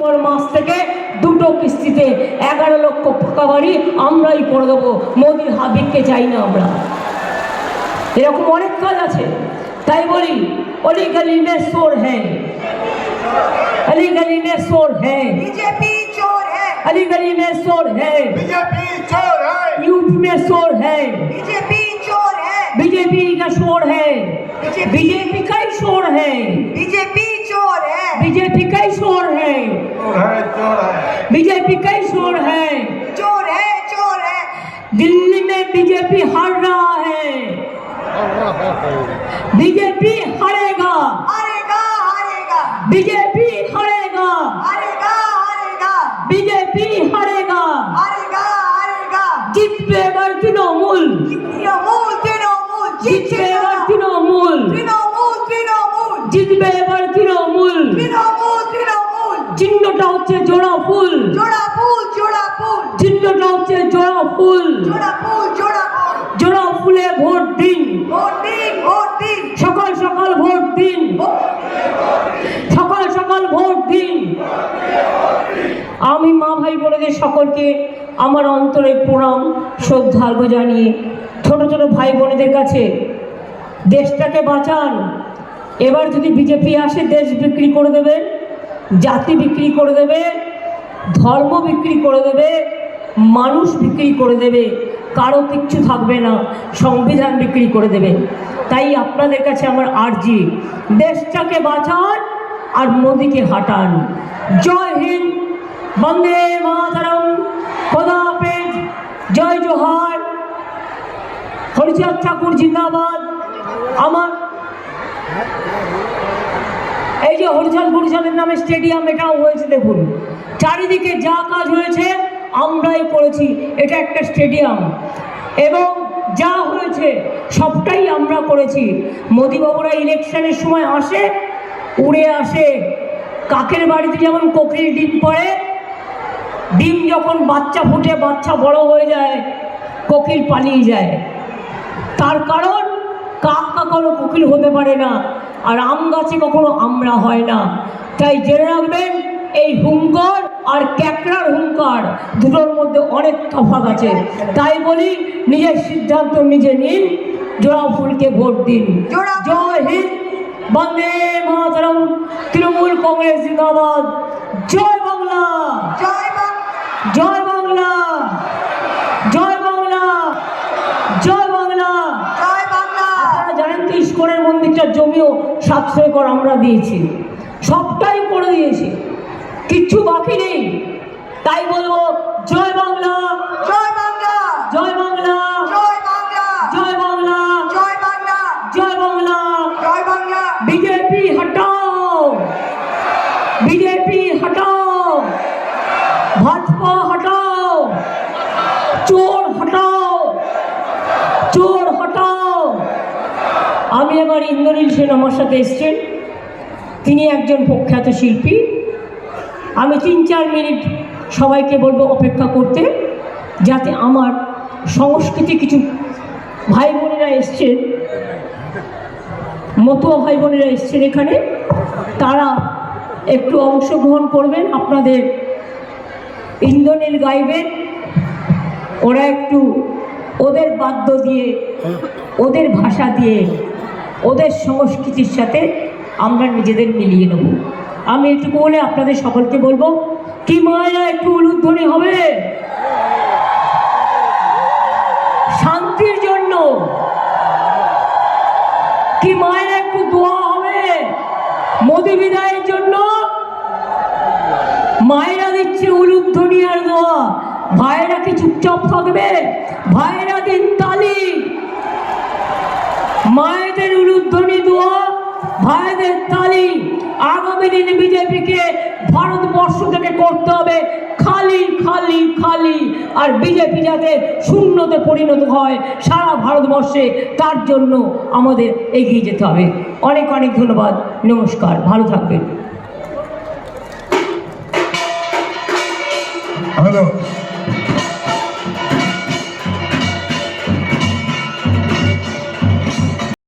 December মাস থেকে দুটো কিস্তিতে এগারো লক্ষ ফাঁকা বাড়ি আমরাই করে দেবো মোদির হাবিবকে চাই না আমরা এরকম অনেক কাজ আছে তাই বলি অলি গলি মে সোর হ্যাঁ अली गली में शोर है बीजेपी चोर है अली गली में शोर है बीजेपी चोर है यूपी में शोर है बीजेपी चोर है बीजेपी का शोर है बीजेपी का ही शोर है बीजेपी चोर है बीजेपी बीजेपी का ही शोर है चोर है चोर है दिल्ली में बीजेपी हार रहा है बीजेपी हारेगा हारेगा हारेगा बीजेपी हारेगा हारेगा हारेगा बीजेपी हारेगा हारेगा हारेगा জিতবে এবার তৃণমূল তৃণমূল তৃণমূল জিতবে এবার তৃণমূল তৃণমূল তৃণমূল জিতবে এবার তৃণমূল তৃণমূল তৃণমূল চিহ্নটা হচ্ছে জোড়া ফুল জোড়া ফুল জোড়া ফুল জোড়া জোড়া ফুলে ভোট দিন। ভোট দিন ভোট দিন। সকাল সকাল ভোট দিন। সকাল সকাল ভোট দিন। আমি মা ভাই বোনেদের সকলকে আমার অন্তরে প্রণাম শ্রদ্ধার্ঘ জানিয়ে ছোট ছোট ভাই বোনেদের কাছে দেশটাকে বাঁচান। এবার যদি বিজেপি আসে দেশ বিক্রি করে দেবে জাতি বিক্রি করে দেবে ধর্ম বিক্রি করে দেবে মানুষ বিক্রি করে দেবে, কারও কিচ্ছু থাকবে না, সংবিধান বিক্রি করে দেবে। তাই আপনাদের কাছে আমার আর্জি, দেশটাকে বাঁচান আর মোদিকে হাঁটান। জয় হিন্দ, বন্দে মাতারম খোদা হাফেজ জয় জোহার। হরিচাঁদ ঠাকুর জিন্দাবাদ। আমার এই যে হরিচাঁদ হরিচাঁদের নামে স্টেডিয়াম, এটাও হয়েছে, দেখুন। চারিদিকে যা কাজ হয়েছে আমরাই করেছি এটা একটা স্টেডিয়াম। এবং যা হয়েছে, সবটাই আমরা করেছি মোদিবাবুরা ইলেকশনের সময় আসে, উড়ে আসে। কাকের বাড়িতে যেমন কোকিল ডিম পড়ে, ডিম যখন বাচ্চা ফুটে, বাচ্চা বড় হয়ে যায়, কোকিল পালিয়ে যায়। তার কারণ, কাক কখনো কোকিল হতে পারে না, আর আম গাছে কখনো আমরা হয় না। তাই জেনে রাখবেন এই হুঙ্কার আর ক্যাকড়ার হুঙ্কার দুটোর মধ্যে অনেক তফাৎ আছে। তাই বলি নিজের সিদ্ধান্ত নিজে নিন জোড়া ফুলকে ভোট দিন। জয় হিন্দ বন্দে মাতরম তৃণমূল কংগ্রেস জিন্দাবাদ। জয় বাংলা। জয় বাংলা। জয় বাংলা। জয় বাংলা। জয় বাংলা। জয় বাংলা। আপনারা জানেন তো ইস্কনের মন্দিরটার জমিও সাতশো একর আমরা দিয়েছি। সবটাই করে দিয়েছি। কিচ্ছু বাকি নেই। তাই বলব জয় বাংলা। জয় বাংলা। জয় বাংলা। জয় বাংলা। জয় বাংলা। জয় বাংলা। জয় বাংলা। জয় বাংলা। বিজেপি হটাও। বিজেপি হটাও। ভাজপা হটাও। চোর হটাও। চোর হটাও। আমি আমার ইন্দ্রনীল সেন আমার সাথে এসছেন। তিনি একজন প্রখ্যাত শিল্পী। আমি তিন, চার মিনিট সবাইকে বলব অপেক্ষা করতে, যাতে আমার সংস্কৃতি কিছু ভাই বোনেরা এসছেন মতুয়া ভাই বোনেরা এসছেন এখানে, তারা একটু অংশগ্রহণ করবেন আপনাদের ইন্দ্রনীল গাইবেন ওরা একটু ওদের বাদ্য দিয়ে, ওদের ভাষা দিয়ে, ওদের সংস্কৃতির সাথে আমরা নিজেদের মিলিয়ে নেব। আমি এটুকু বলে আপনাদের সকলকে বলব, কি মায়েরা একটু উলুধ্বনি হবে? শান্তির জন্য। কি মায়ের একটু দোয়া হবে? মোদি বিদায়ের জন্য। মায়েরা দিচ্ছে উলুধ্বনি আর দোয়া। ভাইয়েরা কি চুপচাপ থাকবে? ভাইয়েরা দিন তালি। মায়েদের উলুধ্বনি ভাইদের তালি আগামী দিনে বিজেপিকে ভারতবর্ষ থেকে করতে হবে। খালি খালি খালি। আর বিজেপি যাতে শূন্যতে পরিণত হয়, সারা ভারতবর্ষে তার জন্য আমাদের এগিয়ে যেতে হবে। অনেক অনেক ধন্যবাদ। নমস্কার। ভালো থাকবেন। হ্যালো।